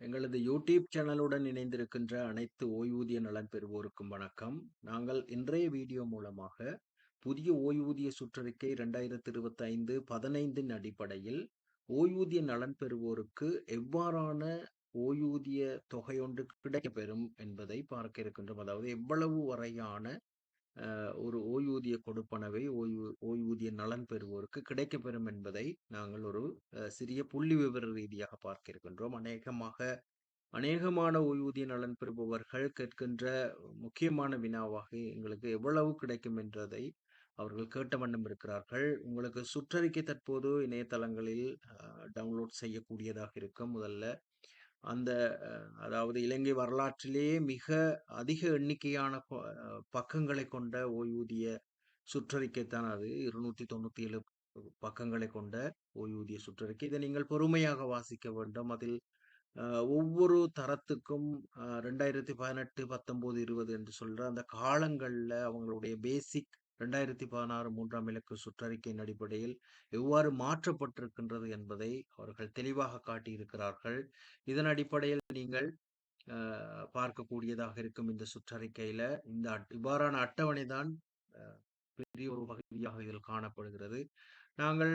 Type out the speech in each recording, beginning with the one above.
எங்களது யூடியூப் சேனலுடன் இணைந்திருக்கின்ற அனைத்து ஓய்வூதிய நலன் பெறுவோருக்கும் வணக்கம். நாங்கள் இன்றைய வீடியோ மூலமாக புதிய ஓய்வூதிய சுற்றறிக்கை ரெண்டாயிரத்தி இருபத்தி ஐந்து பதினைந்தின் அடிப்படையில் ஓய்வூதிய நலன் பெறுவோருக்கு எவ்வாறான ஓய்வூதிய தொகையொன்று கிடைக்கப்பெறும் என்பதை பார்க்க இருக்கின்றோம். அதாவது எவ்வளவு வரையான ஒரு ஓய்வூதிய கொடுப்பனவை ஓய்வு ஓய்வூதிய நலன் பெறுவோருக்கு கிடைக்கப்பெறும் என்பதை நாங்கள் ஒரு சிறிய புள்ளி விவர ரீதியாக பார்க்க இருக்கின்றோம் அநேகமாக அநேகமான ஓய்வூதிய நலன் பெறுபவர்கள் கேட்கின்ற முக்கியமான வினாவாக எங்களுக்கு எவ்வளவு கிடைக்கும் என்றதை அவர்கள் கேட்ட வண்ணம் இருக்கிறார்கள். உங்களுக்கு சுற்றறிக்கை தற்போது இணையதளங்களில் டவுன்லோட் செய்யக்கூடியதாக இருக்கும். முதல்ல அந்த அதாவது இலங்கை வரலாற்றிலேயே மிக அதிக எண்ணிக்கையான பக்கங்களை கொண்ட ஓய்வூதிய சுற்றறிக்கைத்தான் அது. இருநூற்றி தொண்ணூற்றி ஏழு பக்கங்களை கொண்ட ஓய்வூதிய சுற்றறிக்கை. இதை நீங்கள் பொறுமையாக வாசிக்க வேண்டும். அதில் ஒவ்வொரு தரத்துக்கும் ரெண்டாயிரத்தி பதினெட்டு பத்தொம்போது இருபது என்று சொல்கிற அந்த காலங்களில் அவங்களுடைய பேசிக் ரெண்டாயிரத்தி பதினாறு மூன்றாம் இலக்கு சுற்றறிக்கையின் அடிப்படையில் எவ்வாறு மாற்றப்பட்டிருக்கின்றது என்பதை அவர்கள் தெளிவாக காட்டியிருக்கிறார்கள். இதன் அடிப்படையில் நீங்கள் பார்க்கக்கூடியதாக இருக்கும் இந்த சுற்றறிக்கையில இந்த இவ்வாறான அட்டவணை தான் பெரிய ஒரு பகுதியாக இதில் காணப்படுகிறது. நாங்கள்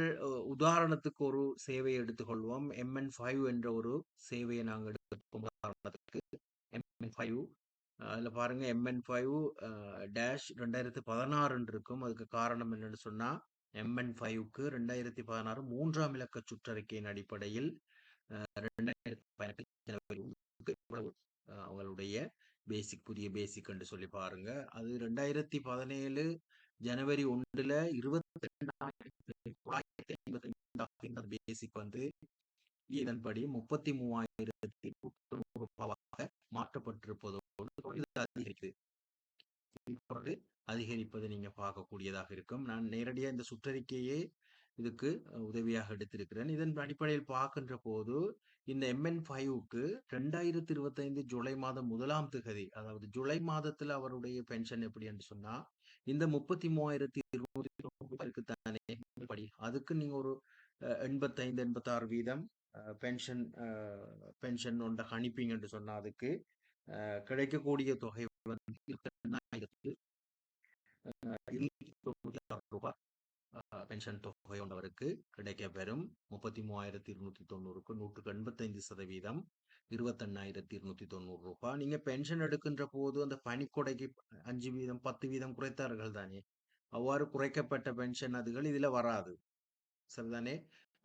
உதாரணத்துக்கு ஒரு சேவையை எடுத்துக்கொள்வோம். எம்என் ஃபைவ் என்ற ஒரு சேவையை நாங்கள் எடுத்துக்கொள்வோம். உதாரணத்துக்கு எம்என் ஃபைவ் அதில் பாருங்கள் எம்என் ஃபைவ் டேஷ் ரெண்டாயிரத்தி பதினாறுன்னு இருக்கும் அதுக்கு காரணம் என்னென்னு சொன்னால் எம்என் ஃபைவ்க்கு ரெண்டாயிரத்தி பதினாறு மூன்றாம் இலக்க சுற்றறிக்கையின் அடிப்படையில் ரெண்டாயிரத்தி பதினெட்டு ஜனவரி அவங்களுடைய பேசிக் புதிய பேசிக் என்று சொல்லி பாருங்க. அது ரெண்டாயிரத்தி பதினேழு ஜனவரி ஒன்றில் இருபத்தி ரெண்டாயிரத்தி பேசிக் வந்து இதன்படி முப்பத்தி மூவாயிரத்தி ரூபாவாக அதிகரிக்குது. அதிகரிப்பதை நீங்க பார்க்கக்கூடியதாக இருக்கும். நான் நேரடியாக இந்த சுற்றறிக்கையே இதுக்கு உதவியாக எடுத்திருக்கிறேன். இதன் அடிப்படையில் பார்க்கின்ற போது இந்த எம்என் ஃபைவுக்கு ரெண்டாயிரத்தி இருபத்தைந்து ஜூலை மாதம் முதலாம் திகதி அதாவது ஜூலை மாதத்துல அவருடைய பென்ஷன் எப்படி என்று சொன்னா இந்த முப்பத்தி மூவாயிரத்தி இருபத்தி தானே படி. அதுக்கு நீங்க ஒரு எண்பத்தைந்து எண்பத்தாறு வீதம் பென்ஷன் பென்ஷன் ஒன்றை அனுப்பிங்கன்னு சொன்னா அதுக்கு கிடைக்கக்கூடிய தொகை வந்து ரூபாய் பென்ஷன் தொகை உள்ளவருக்கு கிடைக்க பெறும் முப்பத்தி மூவாயிரத்தி இருநூத்தி தொண்ணூறுக்கு நூற்றுக்கு எண்பத்தைந்து சதவீதம் இருபத்தெண்ணாயிரத்தி இருநூத்தி தொண்ணூறு ரூபாய். நீங்க பென்ஷன் எடுக்கின்ற போது அந்த பனிக்கொடைக்கு அஞ்சு வீதம் பத்து வீதம் குறைத்தார்கள் தானே? அவ்வாறு குறைக்கப்பட்ட பென்ஷன் அதுகள் இதுல வராது. சரிதானே?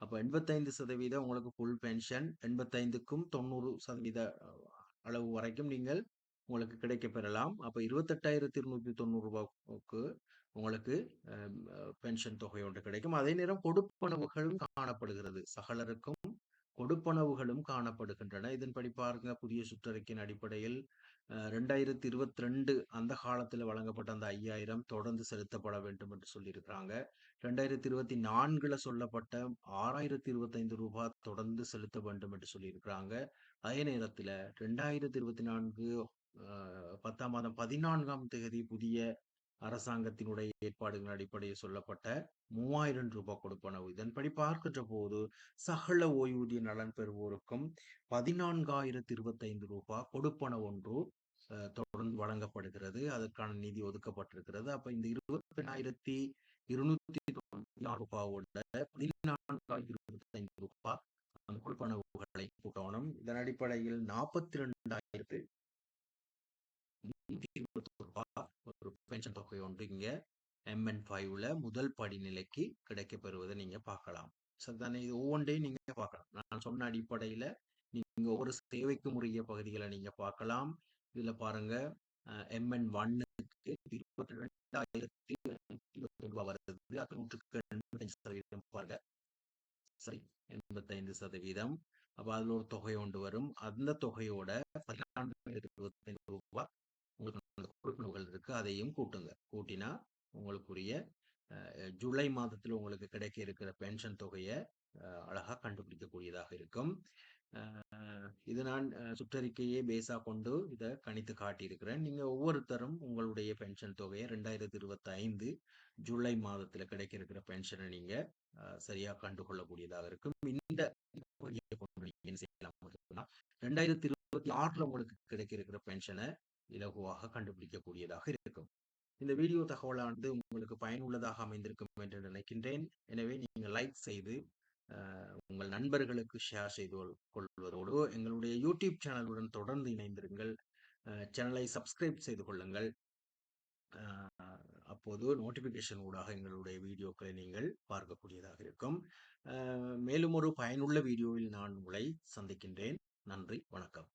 அப்ப எண்பத்தைந்து சதவீதம் உங்களுக்கு ஃபுல் பென்ஷன் எண்பத்தைந்துக்கும் தொண்ணூறு சதவீத அளவு வரைக்கும் நீங்கள் உங்களுக்கு கிடைக்க பெறலாம். அப்போ இருபத்தெட்டாயிரத்தி இருநூத்தி தொண்ணூறு ரூபாய்க்கு உங்களுக்கு பென்ஷன் தொகை ஒன்று கிடைக்கும். அதே நேரம் கொடுப்பனவுகளும் காணப்படுகிறது. சகலருக்கும் கொடுப்பனவுகளும் காணப்படுகின்றன. இதன்படி பாருங்க புதிய சுற்றறிக்கையின் அடிப்படையில் ரெண்டாயிரத்தி இருபத்தி ரெண்டு அந்த காலத்தில் வழங்கப்பட்ட அந்த ஐயாயிரம் தொடர்ந்து செலுத்தப்பட வேண்டும் என்று சொல்லியிருக்கிறாங்க. ரெண்டாயிரத்தி இருபத்தி நான்குல சொல்லப்பட்ட ஆறாயிரத்தி இருபத்தைந்து ரூபாய் தொடர்ந்து செலுத்த வேண்டும் என்று சொல்லியிருக்கிறாங்க. அதே நேரத்தில் ரெண்டாயிரத்தி இருபத்தி நான்கு பத்தாம் மாதம் பதினான்காம் தேதி புதிய அரசாங்கத்தினுடைய ஏற்பாடுகள் அடிப்படையில் சொல்லப்பட்ட மூவாயிரம் ரூபாய் கொடுப்பனவு இதன்படி பார்க்கின்ற போது சகல ஓய்வூதிய நலன் பெறுவோருக்கும் பதினான்காயிரத்தி இருபத்தைந்து ரூபாய் கொடுப்பன ஒன்று தொடர்ந்து வழங்கப்படுகிறது. அதற்கான நிதி ஒதுக்கப்பட்டிருக்கிறது. அப்ப இந்த இருபத்தி ஆயிரத்தி இருநூத்தி ஆறு ரூபாவோட பதினான்காயிரத்தி இருபத்தைந்து ரூபாய் அந்த கொடுப்பனவுகளை கூட்டணும். இதன் அடிப்படையில் நாற்பத்தி ரெண்டாயிரத்து ஒரு பென்ஷன் தொகை ஒன்று இங்க எம்என் ஃபைவ்ல முதல் படிநிலைக்கு கிடைக்க பெறுவதை நீங்க பார்க்கலாம். சரிதானே? இது ஒவ்வொன்றையும் நீங்க பார்க்கலாம். நான் சொன்ன அடிப்படையில நீங்க ஒவ்வொரு சேவைக்கும் முறைய பகுதிகளை நீங்க பார்க்கலாம். இதுல பாருங்க எம்என் ஒன்னுக்கு இருபத்தி ரெண்டாயிரத்தி இருபத்தி ரூபாய் வருது. அது நூற்றுக்கு எண்பத்தஞ்சு சதவீதம் பாருங்க. சரி எண்பத்தைந்து சதவீதம். அப்ப அதுல ஒரு தொகை ஒன்று வரும். அந்த தொகையோட பதினான்கு ரூபாய் உங்களுக்கு குறிப்புகள் இருக்கு அதையும் கூட்டுங்க. கூட்டினா உங்களுக்குரிய ஜூலை மாதத்தில் உங்களுக்கு கிடைக்க இருக்கிற பென்ஷன் தொகையை அழகாக கண்டுபிடிக்கக்கூடியதாக இருக்கும். இது நான் சுற்றறிக்கையே பேஸாக கொண்டு இதை கணித்து காட்டியிருக்கிறேன். நீங்கள் ஒவ்வொருத்தரும் உங்களுடைய பென்ஷன் தொகையை ரெண்டாயிரத்தி இருபத்தி ஐந்து ஜூலை மாதத்தில் கிடைக்க இருக்கிற பென்ஷனை நீங்கள் சரியாக கண்டுகொள்ளக்கூடியதாக இருக்கும். இந்த என்ன செய்யலாம் ரெண்டாயிரத்தி இருபத்தி ஆறில் உங்களுக்கு கிடைக்க இருக்கிற பென்ஷனை இலகுவாக கண்டுபிடிக்கக்கூடியதாக இருக்கும். இந்த வீடியோ தகவலானது உங்களுக்கு பயனுள்ளதாக அமைந்திருக்கும் என்று நினைக்கின்றேன். எனவே நீங்கள் லைக் செய்து உங்கள் நண்பர்களுக்கு ஷேர் செய்து கொள்வதோடு எங்களுடைய யூடியூப் சேனலுடன் தொடர்ந்து இணைந்திருங்கள். சேனலை சப்ஸ்கிரைப் செய்து கொள்ளுங்கள். அப்போது நோட்டிபிகேஷன் ஊடாக எங்களுடைய வீடியோக்களை நீங்கள் பார்க்கக்கூடியதாக இருக்கும். மேலும் ஒரு பயனுள்ள வீடியோவில் நான் உங்களை சந்திக்கின்றேன். நன்றி வணக்கம்.